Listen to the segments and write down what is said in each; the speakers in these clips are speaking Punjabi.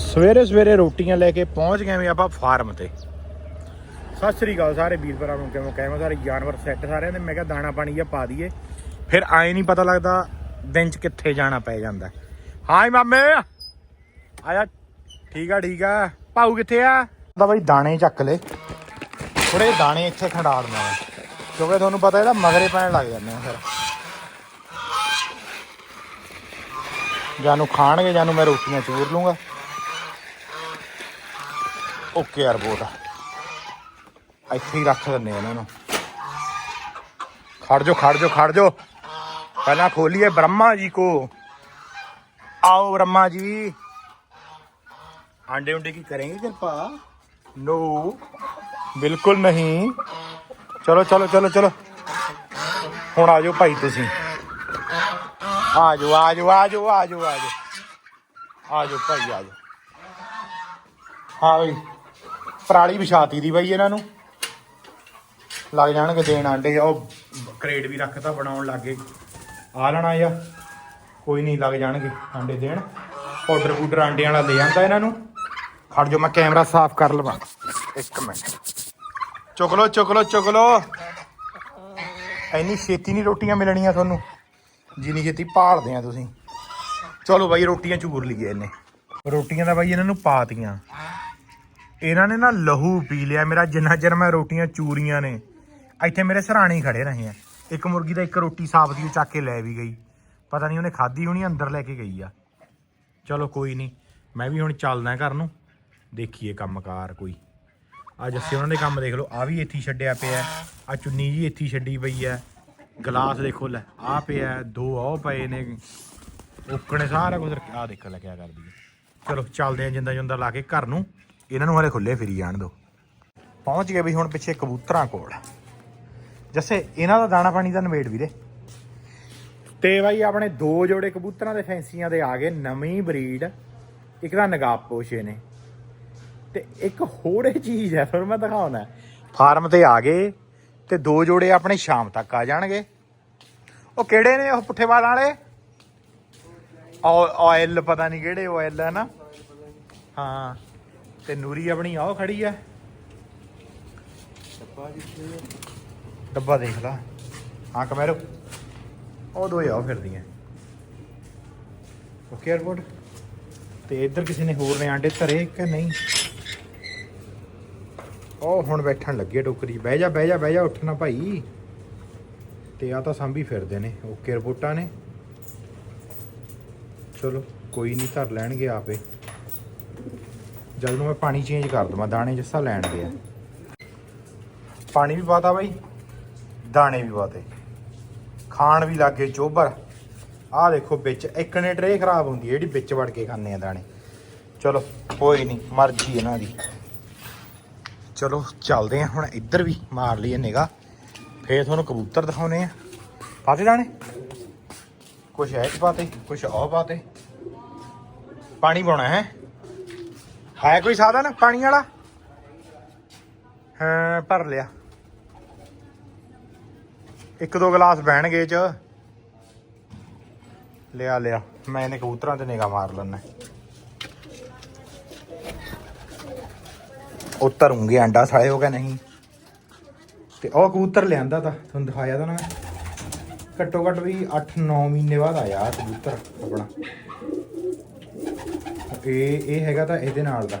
ਸਵੇਰੇ ਸਵੇਰੇ ਰੋਟੀਆਂ ਲੈ ਕੇ ਪਹੁੰਚ ਗਏ ਵੀ ਆਪਾਂ ਫਾਰਮ ਤੇ। ਸਤਿ ਸ੍ਰੀ ਅਕਾਲ ਸਾਰੇ ਵੀਰ ਭਰਾ ਨੂੰ ਕਿਵੇਂ ਕਹਿਮਾ ਸਾਰੇ ਜਾਨਵਰ ਸੈੱਟ ਸਾਰਿਆਂ ਦੇ। ਮੈਂ ਕਿਹਾ ਦਾਣਾ ਪਾਣੀ ਜਿਹਾ ਪਾ ਦਈਏ। ਫਿਰ ਆਏ ਨਹੀਂ ਪਤਾ ਲੱਗਦਾ ਦਿਨ ਚ ਕਿੱਥੇ ਜਾਣਾ ਪੈ ਜਾਂਦਾ। ਹਾਈ ਮਾਮੇ। ਆਇਆ। ਠੀਕ ਆ ਠੀਕ ਆ। ਭਾਊ ਕਿੱਥੇ ਆ? ਤਾਂ ਬਾਈ ਦਾਣੇ ਚੱਕ ਲੈ। ਥੋੜੇ ਦਾਣੇ ਇੱਥੇ ਖੰਡਾ ਦੇਣਾ ਕਿਉਂਕਿ ਤੁਹਾਨੂੰ ਪਤਾ ਇਹਦਾ ਮਗਰੇ ਪੈਣ ਲੱਗ ਜਾਂਦੇ ਆ ਫਿਰ। ਜਾਨੂੰ ਖਾਣਗੇ, ਜਾਨੂੰ ਮੈਂ ਰੋਟੀਆਂ ਚੂਰ ਲੂੰਗਾ। ਓਕੇ ਯਾਰ ਬੋਟ ਇੱਥੇ ਹੀ ਰੱਖ ਦਿੰਨੇ ਆ ਇਹਨਾਂ ਨੂੰ ਖੜ ਜੋ ਖੜ ਜੋ ਖੜ ਜੋ ਪਹਿਲਾਂ ਖੋਲੀਏ ਬ੍ਰਹਮਾ ਜੀ ਕੋ आओ ब्रह्मा जी अंडे उंडे की करेंगे कृपा नो ਬਿਲਕੁਲ ਨਹੀਂ ਚਲੋ ਚਲੋ ਚਲੋ ਚਲੋ ਹੁਣ ਆ ਜਾਓ ਭਾਈ ਤੁਸੀਂ ਆ ਜਾਓ ਆ ਜਾਓ ਆ ਜਾਓ ਆ ਜਾਓ ਆ ਜਾਓ ਆ ਜਾਓ ਭਾਈ ਆ ਜਾਓ ਹਾਂ ਬਈ ਪਰਾਲੀ ਵਿਛਾਤੀ ਦੀ ਬਾਈ ਇਹਨਾਂ ਨੂੰ। ਲੱਗ ਜਾਣਗੇ ਦੇਣ ਆਂਡੇ। ਉਹ ਕਰੇਟ ਵੀ ਰੱਖਤਾ ਬਣਾਉਣ ਲੱਗੇ। ਆ ਲੈਣਾ ਆ ਕੋਈ ਨਹੀਂ, ਲੱਗ ਜਾਣਗੇ ਆਂਡੇ ਦੇਣ। ਪਾਊਡਰ ਪੂਡਰ ਆਂਡਿਆਂ ਵਾਲਾ ਲੈ ਜਾਂਦਾ ਇਹਨਾਂ ਨੂੰ। ਖੜ ਜੋ ਮੈਂ ਕੈਮਰਾ ਸਾਫ਼ ਕਰ ਲਵਾਂ। ਇੱਕ ਮਿੰਟ। ਚੁੱਕ ਲੋ ਚੁੱਕ ਲੋ ਚੁੱਕ ਲੋ ਇੰਨੀ ਛੇਤੀ ਨਹੀਂ ਰੋਟੀਆਂ ਮਿਲਣੀਆਂ ਤੁਹਾਨੂੰ। ਜਿੰਨੀ ਛੇਤੀ ਭਾਲਦੇ ਆ ਤੁਸੀਂ। ਚਲੋ ਬਾਈ, ਰੋਟੀਆਂ ਚੂਰ ਲਈਏ ਇਹਨੇ। ਰੋਟੀਆਂ ਦਾ ਬਾਈ ਇਹਨਾਂ ਨੂੰ ਪਾਤੀਆਂ। ਇਹਨਾਂ ਨੇ ਨਾ ਲਹੂ ਪੀ ਲਿਆ। ਮੇਰਾ ਜਿੰਨਾ ਚਿਰ ਮੈਂ ਰੋਟੀਆਂ ਚੂਰੀਆਂ ਨੇ, ਇੱਥੇ ਮੇਰੇ ਸਰਾਣੇ ਹੀ ਖੜੇ ਰਹੇ ਆ। ਇੱਕ ਮੁਰਗੀ ਦਾ ਇੱਕ ਰੋਟੀ ਸਾਫ਼ ਦੀ ਚੱਕ ਕੇ ਲੈ ਵੀ ਗਈ। ਪਤਾ ਨਹੀਂ ਉਹਨੇ ਖਾਧੀ ਹੋਣੀ, ਅੰਦਰ ਲੈ ਕੇ ਗਈ ਆ। ਚਲੋ ਕੋਈ ਨਹੀਂ, ਮੈਂ ਵੀ ਹੁਣ ਚੱਲਦਾ ਘਰ ਨੂੰ। ਦੇਖੀਏ ਕੰਮਕਾਰ ਕੋਈ। ਅੱਜ ਅਸੀਂ ਉਹਨਾਂ ਦੇ ਕੰਮ ਦੇਖ ਲਓ ਆ ਵੀ ਇੱਥੇ ਛੱਡਿਆ ਪਿਆ ਆ ਚੁੰਨੀ ਜੀ ਇੱਥੇ ਛੱਡੀ ਪਈ ਆ ਗਲਾਸ ਦੇਖੋ ਲੈ ਆ ਪਿਆ ਦੋ ਆਹ ਪਏ ਨੇ। ਉੱਕਣੇ ਸਾਰਾ ਕੁਝ ਆ ਦੇਖਣ ਲੈ ਕਿਆ ਕਰਦੀ ਹੈ। ਚਲੋ ਚੱਲਦੇ ਆ ਜਿੰਦਾ ਜੁੰਦਾ ਲਾ ਕੇ ਘਰ ਨੂੰ। ਇਹਨਾਂ ਨੂੰ ਹਲੇ ਖੁੱਲੇ ਫਿਰੀ ਜਾਣ ਦਿਓ। ਪਹੁੰਚ ਗਏ ਵੀ ਹੁਣ ਪਿੱਛੇ ਕਬੂਤਰਾਂ ਕੋਲ। ਜੱਸੇ, ਇਹਨਾਂ ਦਾ ਦਾਣਾ ਪਾਣੀ ਦਾ ਨਵੇੜ ਵੀਰੇ। ਤੇ ਬਾਈ ਆਪਣੇ ਦੋ ਜੋੜੇ ਕਬੂਤਰਾਂ ਦੇ ਫੈਂਸੀਆਂ ਦੇ ਆ ਗਏ ਨਵੀਂ ਬਰੀਡ। ਇੱਕ ਤਾਂ ਨਗਾਬ ਪੋਸ਼ੇ ਨੇ। ਤੇ ਇੱਕ ਹੋਰ ਚੀਜ਼ ਹੈ, ਫਿਰ ਮੈਂ ਦਿਖਾਉਣਾ। ਫਾਰਮ ਤੇ ਆ ਗਏ ਤੇ ਦੋ ਜੋੜੇ ਆਪਣੇ ਸ਼ਾਮ ਤੱਕ ਆ ਜਾਣਗੇ। ਉਹ ਕਿਹੜੇ ਨੇ ਉਹ ਪੁੱਠੇ ਵਾਲਾਂ ਵਾਲੇ? ਆਇਲ ਪਤਾ ਨਹੀਂ ਕਿਹੜੇ ਆਇਲ ਹੈ ਨਾ। ਹਾਂ। ਤੇ ਨੂਰੀ ਆਪਣੀ ਆਹ ਖੜੀ ਆ। ਡੱਬਾ ਦੇਖ ਲਾ। ਹਾਂ ਕਮੈਰੋ। ਉਹ ਦੋ ਆ ਫਿਰਦੀਆਂ। ਓਕੇ 에어ਪੋਰਟ ਤੇ ਇੱਧਰ ਕਿਸੇ ਨੇ ਹੋਰ ਨੇ ਆਂਡੇ ਧਰੇ ਕਿ ਨਹੀਂ? ਉਹ ਹੁਣ ਬੈਠਣ ਲੱਗੇ ਟੋਕਰੀ। ਬਹਿ ਜਾ ਬਹਿ ਜਾ ਬਹਿ ਜਾ ਉੱਠਣਾ ਭਾਈ। ਤੇ ਆ ਤਾਂ ਸਾਂਭੀ ਫਿਰਦੇ ਨੇ। ਓਕੇ ਰਿਪੋਰਟਾਂ ਨੇ। ਚਲੋ ਕੋਈ ਨਹੀਂ ਧਰ ਲੈਣਗੇ ਆਪੇ। ਜਦ ਨੂੰ ਮੈਂ ਪਾਣੀ ਚੇਂਜ ਕਰ ਦਵਾਂ, ਦਾਣੇ ਜਿਸਾ ਲੈਣ ਦੇ ਆ। ਪਾਣੀ ਵੀ ਪਾਤਾ ਬਾਈ, ਦਾਣੇ ਵੀ ਪਾਤੇ। ਖਾਣ ਵੀ ਲੱਗੇ ਚੋਬਰ। ਆਹ ਦੇਖੋ ਵਿੱਚ, ਇੱਕ ਨੇ ਟਰੇ ਖਰਾਬ ਹੁੰਦੀ ਹੈ, ਜਿਹੜੀ ਵਿੱਚ ਵੜ ਕੇ ਖਾਂਦੇ ਆ ਦਾਣੇ। ਚਲੋ, ਕੋਈ ਨਹੀਂ, ਮਰਜ਼ੀ ਇਹਨਾਂ ਦੀ। ਚਲੋ, ਚੱਲਦੇ ਆ ਹੁਣ ਇੱਧਰ ਵੀ, ਮਾਰ ਲਈਏ ਨਿਗਾ ਫੇਰ ਤੁਹਾਨੂੰ ਕਬੂਤਰ ਦਿਖਾਉਨੇ ਆ ਪਾਤੇ ਦਾਣੇ? ਕੁਛ ਐ ਪਾਤੇ, ਕੁਛ ਉਹ ਪਾਤੇ। ਪਾਣੀ ਪਾਉਣਾ ਹੈ। ਹੈ ਕੋਈ ਸਾਧਨ? ਪਾਣੀ ਵਾਲਾ? ਹਾਂ, ਭਰ ਲਿਆ। ਇੱਕ ਦੋ ਗਲਾਸ ਬਹਿਣਗੇ ਚ। ਲਿਆ ਲਿਆ। ਮੈਂ ਇਹਨੇ ਕਬੂਤਰਾਂ ਤੇ ਨਿਗਾ ਮਾਰ ਲੈਣਾ ਉਹ ਧਰੂੰਗੇ ਆਂਡਾ ਸਾਲੇ ਹੋ ਨਹੀਂ। ਤੇ ਉਹ ਕਬੂਤਰ ਲਿਆਂਦਾ ਤਾਂ, ਤੁਹਾਨੂੰ ਦਿਖਾਇਆ ਤਾਂ ਨਾ ਘੱਟੋ ਘੱਟ ਵੀ 8-9 ਮਹੀਨੇ ਬਾਅਦ ਆਇਆ ਕਬੂਤਰ ਆਪਣਾ। ਇਹ ਇਹ ਹੈਗਾ ਤਾਂ ਇਹਦੇ ਨਾਲ ਦਾ।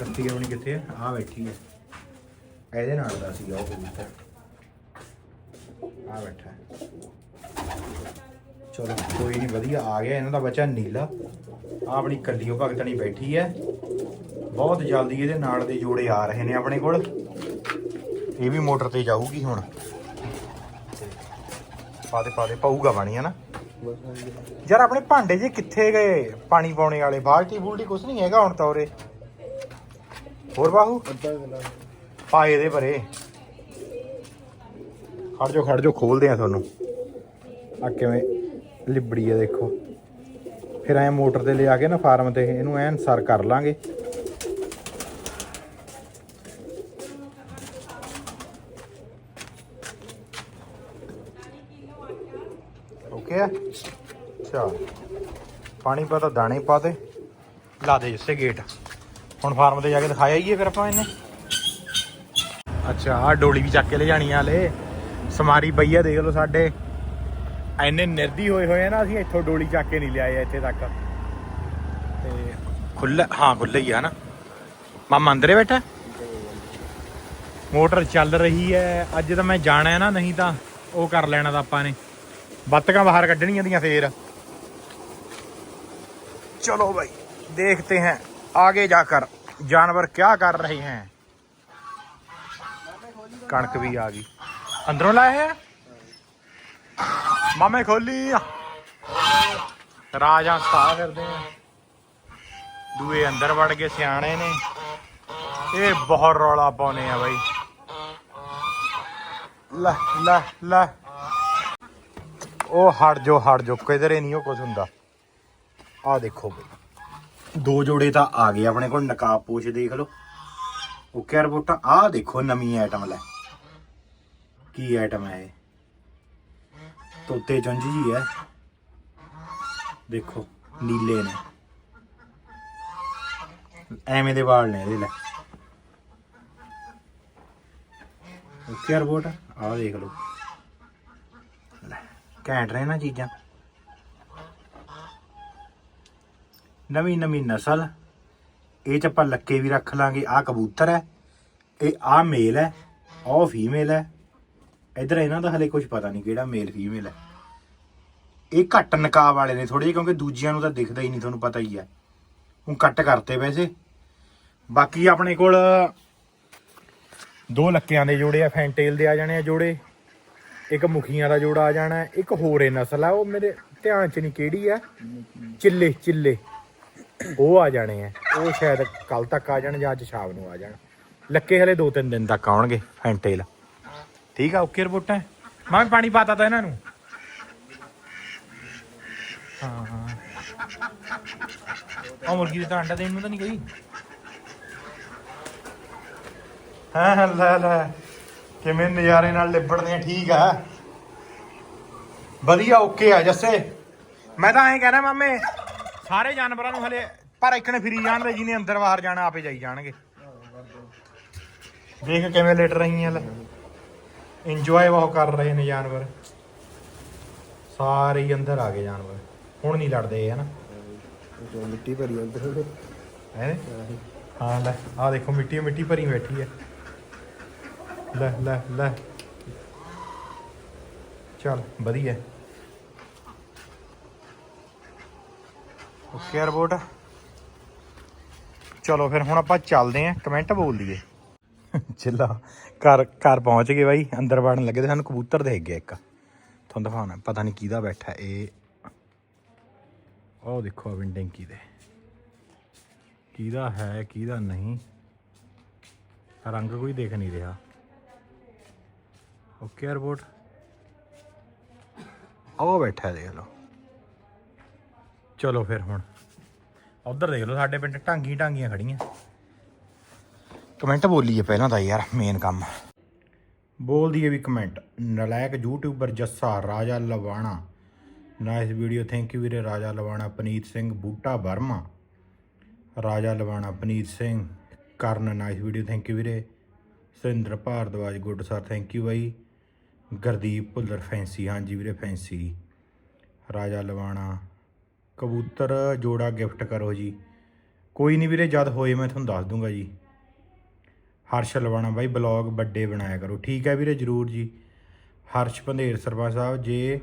ਰੱਤੀ ਆਪਣੀ ਕਿੱਥੇ ਹੈ ਆ ਬੈਠੀ ਹੈ ਇਹਦੇ ਨਾਲ ਦਾ ਸੀਗਾ ਉਹ ਕਬੂਤਰ ਆ ਬੈਠਾ। ਚਲੋ, ਕੋਈ ਨਹੀਂ ਵਧੀਆ, ਆ ਗਿਆ। ਇਹਨਾਂ ਦਾ ਬੱਚਾ ਨੀਲਾ। ਆ ਆਪਣੀ ਕੱਲੀਓ ਭਗਤਣੀ ਬੈਠੀ ਹੈ ਬਹੁਤ ਜਲਦੀ ਇਹਦੇ ਨਾਲ ਦੇ ਜੋੜੇ ਆ ਰਹੇ ਨੇ ਆਪਣੇ ਕੋਲ। ਇਹ ਵੀ ਮੋਟਰ ਤੇ ਜਾਊਗੀ ਹੁਣ। ਪਾਦੇ ਪਾਦੇ ਪਾਊਗਾ ਪਾਣੀ ਹੈ ਨਾ? ਯਾਰ ਆਪਣੇ ਭਾਂਡੇ ਜੇ ਕਿੱਥੇ ਗਏ? ਪਾਣੀ ਪਾਉਣੇ ਵਾਲੇ। ਬਾਲਟੀ ਬੂਲਟੀ ਕੁਛ ਨਹੀਂ ਹੈਗਾ ਹੁਣ ਤਾਂ ਉਰੇ। ਹੋਰ ਬਾਹੂ? ਪਾਏ ਦੇ ਭਰੇ ਖੜ ਜੋ ਖੜ ਜੋ ਖੋਲਦੇ ਆ ਤੁਹਾਨੂੰ। ਆ ਕਿਵੇਂ? ਲਿਬੜੀ ਹੈ ਦੇਖੋ। ਫਿਰ ਐ ਮੋਟਰ ਤੇ ਲਿਆ ਕੇ ਨਾ ਫਾਰਮ ਤੇ ਇਹਨੂੰ ਐਨ ਸਰ ਕਰ ਲਾਂਗੇ। ਓਕੇ ਆ। ਚਲ ਪਾਣੀ ਪਾਤਾ ਦਾਣੇ ਪਾ ਲਾ ਦੇ ਜਿੱਸੇ ਗੇਟ। ਹੁਣ ਫਾਰਮ ਤੇ ਜਾ ਕੇ ਦਿਖਾਇਆ ਹੀ ਹੈ ਫਿਰ ਆਪਾਂ ਇਹਨੇ। ਅੱਛਾ ਆ ਡੋਲੀ ਵੀ ਚੱਕ ਕੇ ਲੈ ਜਾਣੀ ਆ ਹਲੇ। ਸਮਾਰੀ ਪਈ ਆ ਦੇਖ ਲਓ ਸਾਡੇ। ਐਨੇ ਨਿਰਦੀ ਹੋਏ ਹੋਏ ਆ ਨਾ, ਅਸੀਂ ਇੱਥੋਂ ਡੋਲੀ ਚੱਕ ਕੇ ਨਹੀਂ ਲਿਆਏ ਇੱਥੇ ਤੱਕ। ਤੇ ਖੁੱਲ ਹਾਂ ਖੁੱਲਾ ਹੀ ਆ ਨਾ ਮਾਮਾ ਅੰਦਰੇ ਬੈਠਾ? ਮੋਟਰ ਚੱਲ ਰਹੀ ਹੈ ਅੱਜ ਤਾਂ ਮੈਂ ਜਾਣਾ ਹੈ ਨਾ, ਨਹੀਂ ਤਾਂ ਉਹ ਕਰ ਲੈਣਾ ਤਾਂ ਆਪਾਂ ਨੇ। ਬੱਤਕਾਂ ਬਾਹਰ ਕੱਢਣੀਆਂ ਦੀਆਂ ਫੇਰ ਚਲੋ ਭਾਈ देखते हैं आगे जाकर जानवर क्या कर रहे हैं कणक भी आ गई अंदरों लाए हैं मामे खोली ਰਾਜਾਂ ਸਤਾ ਫਿਰਦੇ ਆ ਦੂਏ ਅੰਦਰ ਵੜ ਕੇ ਸਿਆਣੇ ਨੇ ਇਹ ਬਹੁਤ ਰੌਲਾ ਪਾਉਨੇ ਆ ਬਾਈ ਲੈ ਲੈ ਲੈ ਉਹ ਹਟ ਜੋ ਹਟ ਜੋ, ਕਿਧਰੇ ਨਹੀਂ ਉਹ ਕੁਝ ਹੁੰਦਾ। ਆ ਦੇਖੋ ਬਈ। ਦੋ ਜੋੜੇ ਤਾਂ ਆ ਗਏ ਆਪਣੇ ਕੋਲ, ਨਕਾਬ ਪੋਸ਼ ਦੇਖ ਲਓ। ਓਕੇ ਰਿਪੋਰਟਾਂ ਆ ਦੇਖੋ ਨਵੀਂ ਆਈਟਮ ਲੈ। ਕੀ ਆਈਟਮ ਹੈ ਇਹ? ਤੋਤੇ ਚੁੰਝ ਜੀ ਹੈ। ਦੇਖੋ, ਨੀਲੇ ਨੇ। ਐਵੇਂ ਦੇ ਵਾਲ ਨੇ ਇਹਦੇ ਲੈ। ਓਕੇ ਰਿਪੋਰਟ ਆ ਦੇਖ ਲਓ। ਘੈਂਟ ਰਹੇ ਨਾ ਚੀਜ਼ਾਂ। ਨਵੀਂ ਨਵੀਂ ਨਸਲ। ਇਹ ਚ ਆਪਾਂ ਲੱਕੇ ਵੀ ਰੱਖ ਲਾਂਗੇ। ਆ ਕਬੂਤਰ ਹੈ। ਇਹ ਆ ਮੇਲ ਹੈ। ਉਹ ਫੀਮੇਲ ਹੈ। ਇਧਰ ਇਹਨਾਂ ਦਾ ਹਲੇ ਕੁਝ ਪਤਾ ਨਹੀਂ ਕਿਹੜਾ ਮੇਲ ਫੀਮੇਲ ਹੈ। ਇਹ ਘੱਟ ਨਕਾਬ ਵਾਲੇ ਨੇ ਥੋੜੇ ਜਿਹੇ, ਕਿਉਂਕਿ ਦੂਜਿਆਂ ਨੂੰ ਤਾਂ ਦਿਖਦਾ ਹੀ ਨਹੀਂ, ਤੁਹਾਨੂੰ ਪਤਾ ਹੀ ਹੈ। ਹੁਣ ਕੱਟ ਕਰਤੇ ਵੈਸੇ ਬਾਕੀ ਆਪਣੇ ਕੋਲ ਦੋ ਲੱਕਿਆਂ ਦੇ ਜੋੜੇ ਆ, ਫੈਂਟੇਲ ਦੇ ਆ ਜਾਣੇ ਆ ਜੋੜੇ। ਇੱਕ ਮੁਖੀਆਂ ਦਾ ਜੋੜਾ ਆ ਜਾਣਾ ਇੱਕ ਹੋਰ ਇਹ ਨਸਲ ਆ ਉਹ ਮੇਰੇ ਧਿਆਨ ਚ ਨਹੀਂ ਕਿਹੜੀ ਆ। ਚਿੱਲੇ ਚਿੱਲੇ। ਉਹ ਆ ਜਾਣੇ ਆ। ਉਹ ਸ਼ਾਇਦ ਕੱਲ ਤੱਕ ਆ ਜਾਣ ਜਾਂ ਅੱਜ ਸ਼ਾਮ ਨੂੰ ਆ ਜਾਣ। ਲੱਕੇ ਹਲੇ ਦੋ ਤਿੰਨ ਦਿਨ ਤੱਕ ਆਉਣਗੇ ਫੈਂਟੇਲ ਠੀਕ ਆ ਓਕੇ ਰਿਪੋਰਟਾਂ? ਮੈਂ ਪਾਣੀ ਪਾਤਾ ਤਾ ਇਹਨਾਂ ਨੂੰ। ਹਾਂ ਉਹ ਮੁਰਗੀ ਤਾਂ ਅੰਡਾ ਦੇਣ ਨੂੰ ਤਾਂ ਨਹੀਂ ਗਈ। ਹਾਂ, ਲੈ ਲੈ। ਕਿਵੇਂ ਨਜ਼ਾਰੇ ਨਾਲ ਲਿਬੜਦੇ ਆ ਠੀਕ ਆ। ਵਧੀਆ ਓਕੇ ਆ ਜੱਸੇ। ਮੈਂ ਤਾਂ ਐਂ ਕਹਿਣਾ ਮਾਮੇ ਸਾਰੇ ਜਾਨਵਰਾਂ ਨੂੰ ਹਲੇ ਪਰ ਇੱਕ ਨੇ ਫਿਰੀ ਜਾਣਦੇ ਜਿਹਨੇ ਅੰਦਰ ਬਾਹਰ ਜਾਣਾ ਆਪੇ ਜਾਈ ਜਾਣਗੇ। ਦੇਖ ਕਿਵੇਂ ਲੇਟ ਰਹੀਆਂ ਲੈ ਇੰਜੋਏ ਬਹੁਤ ਕਰ ਰਹੇ ਨੇ ਜਾਨਵਰ। ਸਾਰੇ ਹੀ ਅੰਦਰ ਆ ਗਏ ਜਾਨਵਰ। ਹੁਣ ਨਹੀਂ ਲੜਦੇ ਜੋ ਮਿੱਟੀ ਭਰੀ ਅੰਦਰ। ਹੈ? ਹਾਂ ਲੈ ਆ ਦੇਖੋ ਮਿੱਟੀ ਮਿੱਟੀ ਭਰੀ ਬੈਠੀ ਹੈ ਲੈ ਲੈ ਲੈ। ਚਲ। ਵਧੀਆ। ਓਕੇ ਰਿਪੋਰਟ ਚਲੋ ਫਿਰ ਹੁਣ ਆਪਾਂ ਚੱਲਦੇ ਆਂ ਕਮੈਂਟ ਬੋਲ ਲਈਏ ਚਿੱਲਾ ਘਰ ਘਰ ਪਹੁੰਚ ਗਏ ਬਾਈ। ਅੰਦਰ ਵੜਨ ਲੱਗੇ ਤੇ ਸਾਨੂੰ ਕਬੂਤਰ ਦੇਖ ਗਿਆ ਇੱਕ। ਤੁਹਾਨੂੰ ਦਿਖਾਉਣਾ ਪਤਾ ਨਹੀਂ ਕਿਹਦਾ ਬੈਠਾ। ਇਹ ਉਹ ਦੇਖੋ ਵਿੰਡਿੰਗ ਕਿਹਦੇ ਕਿਹਦਾ ਹੈ ਕਿਹਦਾ ਨਹੀਂ। ਰੰਗ ਕੋਈ ਦੇਖ ਨਹੀਂ ਰਿਹਾ। ਓਕੇ ਰਿਪੋਰਟ ਉਹ ਬੈਠਾ ਦੇਖ ਲਓ। ਚਲੋ ਫਿਰ ਹੁਣ। ਉਧਰ ਦੇਖ ਲਓ ਸਾਡੇ ਪਿੰਡ ਢਾਂਗੀ ਢਾਂਗੀਆਂ ਖੜੀਆਂ। ਕਮੈਂਟ ਬੋਲੀਏ ਪਹਿਲਾਂ ਤਾਂ ਯਾਰ ਮੇਨ ਕੰਮ। ਬੋਲ ਦਈਏ ਵੀ comment. ਨਲਾਇਕ YouTuber Jassa Raja Lavana. Nice video thank you ਵੀਰੇ ਰਾਜਾ ਲਵਾਣਾ ਪਨੀਤ ਸਿੰਘ ਬੂਟਾ ਵਰਮਾ। ਰਾਜਾ ਲਵਾਣਾ ਪਨੀਤ ਸਿੰਘ ਕਰਨ ਨਾਈਸ ਵੀਡੀਓ ਥੈਂਕ ਯੂ ਵੀਰੇ। Surinder Bhardwaj good sir thank you by. Gurdeep Bhullar fancy, ਹਾਂਜੀ ਵੀਰੇ ਫੈਂਸੀ। ਰਾਜਾ ਲਵਾਣਾ, ਕਬੂਤਰ ਜੋੜਾ ਗਿਫਟ ਕਰੋ ਜੀ। ਕੋਈ ਨਹੀਂ ਵੀਰੇ, ਜਦ ਹੋਏ ਮੈਂ ਤੁਹਾਨੂੰ ਦੱਸ ਦੂੰਗਾ ਜੀ। ਹਰਸ਼ ਲਵਾਣਾ ਬਾਈ, ਬਲੌਗ ਵੱਡੇ ਬਣਾਇਆ ਕਰੋ। ਠੀਕ ਹੈ ਵੀਰੇ, ਜਰੂਰ ਜੀ। ਹਰਸ਼ ਪੰਧੇਰ ਸਰਪੰਚ ਸਾਹਿਬ, ਜੇ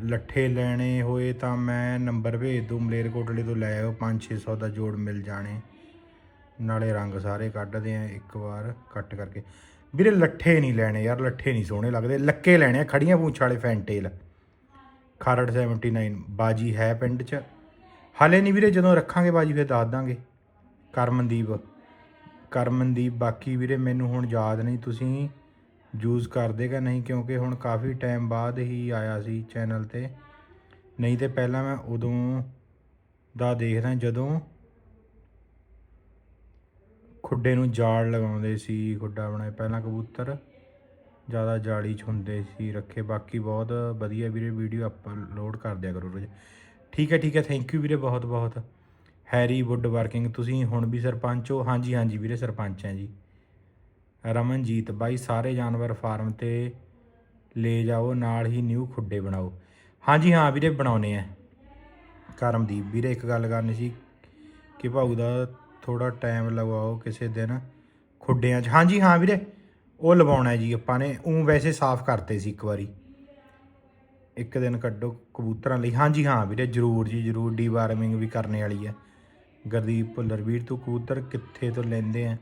ਲੱਠੇ ਲੈਣੇ ਹੋਏ ਤਾਂ ਮੈਂ ਨੰਬਰ ਭੇਜ ਦੂੰ। ਮਲੇਰਕੋਟਲੇ ਤੋਂ ਲੈ ਆਓ 5-600 ਦਾ ਜੋੜ ਮਿਲ ਜਾਣੇ। ਨਾਲੇ ਰੰਗ ਸਾਰੇ ਕੱਢਦੇ ਆ, ਇੱਕ ਵਾਰ ਕੱਟ ਕਰਕੇ। ਵੀਰੇ ਲੱਠੇ ਨਹੀਂ ਲੈਣੇ ਯਾਰ, ਲੱਠੇ ਨਹੀਂ ਸੋਹਣੇ ਲੱਗਦੇ। ਲੱਕੇ ਲੈਣੇ ਆ, ਖੜੀਆਂ ਪੂੰਛ ਵਾਲੇ ਫੈਂਟੇਲ ਖਰੜ 79 ਬਾਜੀ ਹੈ ਪਿੰਡ 'ਚ। ਹਾਲੇ ਨਹੀਂ ਵੀਰੇ, ਜਦੋਂ ਰੱਖਾਂਗੇ ਬਾਜੀ, ਫਿਰ ਦੱਸ ਦਾਂਗੇ। ਕਰਮਨਦੀਪ ਕਰਮਨਦੀਪ, ਬਾਕੀ ਵੀਰੇ ਮੈਨੂੰ ਹੁਣ ਯਾਦ ਨਹੀਂ, ਤੁਸੀਂ ਯੂਜ਼ ਕਰਦੇ ਕਿ ਨਹੀਂ, ਕਿਉਂਕਿ ਹੁਣ ਕਾਫੀ ਟਾਈਮ ਬਾਅਦ ਹੀ ਆਇਆ ਸੀ ਚੈਨਲ ਤੇ। ਨਹੀਂ ਤੇ ਪਹਿਲਾਂ ਮੈਂ ਉਦੋਂ ਦਾ ਦੇਖਦਾ, ਜਦੋਂ ਖੁੱਡੇ ਨੂੰ ਜਾਲ ਲਗਾਉਂਦੇ ਸੀ, ਖੁੱਡਾ ਬਣਾਏ। ਪਹਿਲਾਂ ਕਬੂਤਰ ਜ਼ਿਆਦਾ ਜਾਲੀ ਚ ਹੁੰਦੇ ਸੀ, ਰੱਖੇ। ਬਾਕੀ ਬਹੁਤ ਵਧੀਆ ਵੀਰੇ, ਵੀਡੀਓ ਅਪਲੋਡ ਕਰ ਦਿਆ ਕਰੋ ਰੋਜ਼। ਠੀਕ ਹੈ ਠੀਕ ਹੈ। ਥੈਂਕ ਯੂ ਵੀਰੇ ਬਹੁਤ ਬਹੁਤ। ਹੈਰੀ ਵੁੱਡ ਵਰਕਿੰਗ ਤੁਸੀਂ ਹੁਣ ਵੀ ਸਰਪੰਚ ਹੋ? ਹਾਂਜੀ ਹਾਂਜੀ ਵੀਰੇ, ਸਰਪੰਚ ਹੈ ਜੀ। ਰਮਨਜੀਤ, ਬਾਈ ਸਾਰੇ ਜਾਨਵਰ ਫਾਰਮ ਤੇ ਲੈ ਜਾਓ, ਨਾਲ ਹੀ ਨਿਊ ਖੁੱਡੇ ਬਣਾਓ। ਹਾਂਜੀ, ਹਾਂ ਵੀਰੇ ਬਣਾਉਨੇ ਆ। ਕਰਮਦੀਪ, ਵੀਰੇ ਇੱਕ ਗੱਲ ਕਰਨੀ ਸੀ ਕਿ ਭਾਊ ਦਾ ਥੋੜਾ ਟਾਈਮ ਲਗਵਾਓ ਕਿਸੇ ਦਿਨ ਖੁੱਡਿਆਂ 'ਚ। ਹਾਂਜੀ, ਹਾਂ ਵੀਰੇ, ਉਹ ਲਵਾਉਣਾ ਜੀ ਆਪਾਂ ਨੇ। ਉਹ ਵੈਸੇ ਸਾਫ਼ ਕਰਤੇ ਸੀ ਇੱਕ ਵਾਰੀ। ਇੱਕ ਦਿਨ ਕੱਢੋ ਕਬੂਤਰਾਂ ਲਈ। ਹਾਂਜੀ, ਹਾਂ ਵੀਰੇ, ਜਰੂਰ ਜੀ, ਜਰੂਰ। ਡੀਵਾਰਮਿੰਗ ਵੀ ਕਰਨੇ ਵਾਲੀ ਹੈ। ਗੁਰਦੀਪ ਭੁੱਲਰ, ਵੀਰ ਤੂੰ ਕਬੂਤਰ ਕਿੱਥੇ ਤੋਂ ਲੈਂਦੇ ਆ?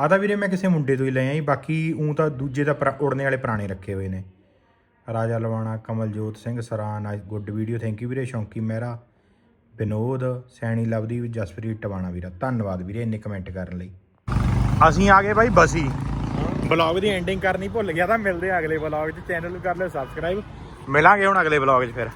ਆ ਤਾਂ ਵੀਰੇ ਮੈਂ ਕਿਸੇ ਮੁੰਡੇ ਤੋਂ ਹੀ ਲਏ ਆ ਜੀ। ਬਾਕੀ ਉਹ ਤਾਂ ਦੂਜੇ ਦਾ ਪੁਰਾ- ਉੜਨੇ ਵਾਲੇ ਪੁਰਾਣੇ ਰੱਖੇ ਹੋਏ ਨੇ। Raja Lavana, Kamaljot Singh Saran nice good video. Thank you ਵੀਰੇ, ਸ਼ੌਂਕੀ ਮਹਿਰਾ। ਵਿਨੋਦ ਸੈਣੀ ਲਵਦੀ ਜਸਪ੍ਰੀਤ ਟਵਾਣਾ ਵੀਰਾ। ਧੰਨਵਾਦ ਵੀਰੇ ਇੰਨੇ ਕਮੈਂਟ ਕਰਨ ਲਈ। ਅਸੀਂ ਆ ਗਏ ਬਾਈ ਬਸੀ। ਬਲੌਗ ਦੀ ਐਂਡਿੰਗ ਕਰਨੀ ਭੁੱਲ ਗਿਆ ਤਾਂ ਮਿਲਦੇ ਆ ਅਗਲੇ ਬਲੌਗ 'ਚ। ਚੈਨਲ ਨੂੰ ਕਰ ਲਿਓ ਸਬਸਕ੍ਰਾਈਬ ਮਿਲਾਂਗੇ ਹੁਣ ਅਗਲੇ ਬਲੌਗ 'ਚ ਫਿਰ।